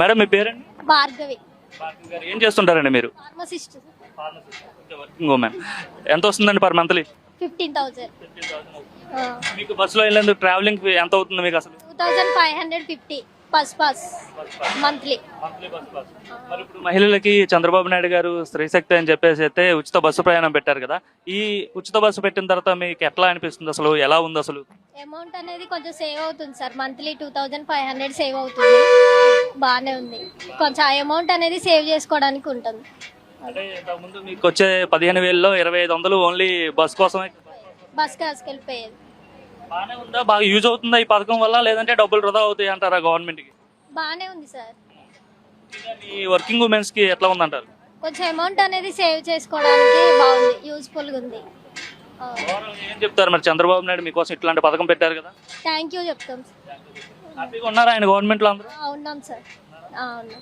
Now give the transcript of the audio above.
Madam మీ పేరండి? భార్గవి. భార్గవి గారు ఏం చేస్తుంటారండి మీరు? ఫార్మసిస్ట్ వర్కింగ్ ఉమెన్ ఎంత వస్తుందండి పర్ మంత్లీ ఫిఫ్టీన్ థౌజండ్ మీకు బస్సులో వెళ్ళేందుకు ట్రావెలింగ్ ఎంత అవుతుంది మీకు అసలు? Two thousand five hundred fifty bus pass monthly మరి ఇప్పుడు మహిళలకి చంద్రబాబు నాయుడు గారు స్త్రీశక్తి అని చెప్పేసి అయితే ఉచిత బస్సు ప్రయాణం పెట్టారు కదా. ఈ ఉచిత బస్సు పెట్టిన తర్వాత మీకు ఎట్లా అనిపిస్తుంది అసలు? ఎలా ఉంది అసలు? అమౌంట్ అనేది కొంచెం సేవ్ అవుతుంది sir. Monthly two thousand five hundred save అవుతుంది. బాగానే ఉంది. కొంచెం ఆ అమౌంట్ అనేది సేవ్ చేసుకోవడానికి ఉంటుంది. అంటే ఇంతకుముందు మీకు వచ్చే పదిహేను వేలలో ఇరవై ఐదు వందలు ఓన్లీ బస్ కోసమే? బస్ కాసుకెళ్ళిపోయేది. బాగానే ఉందా? బాగా యూజ్ అవుతుందా ఈ పథకం వల్ల? లేదంటే డబ్బులు వృధా అవుతాయి అంటారా గవర్నమెంట్కి? బాగానే ఉంది సార్. ఈ వర్కింగ్ ఉమెన్స్కి ఎట్లా ఉందంటారు? కొంచెం అమౌంట్ అనేది సేవ్ చేసుకోవడానికి బాగుంది. యూస్ఫుల్గా ఉంది. ఏం చెప్తారు మరి చంద్రబాబు నాయుడు మీకోసం ఇట్లాంటి పథకం పెట్టారు కదా? థ్యాంక్ యూ చెప్తాం హ్యాపీగా ఉన్నారా ఆయన గవర్నమెంట్లో అందరూ? ఉన్నాం సార్. ఉన్నాం.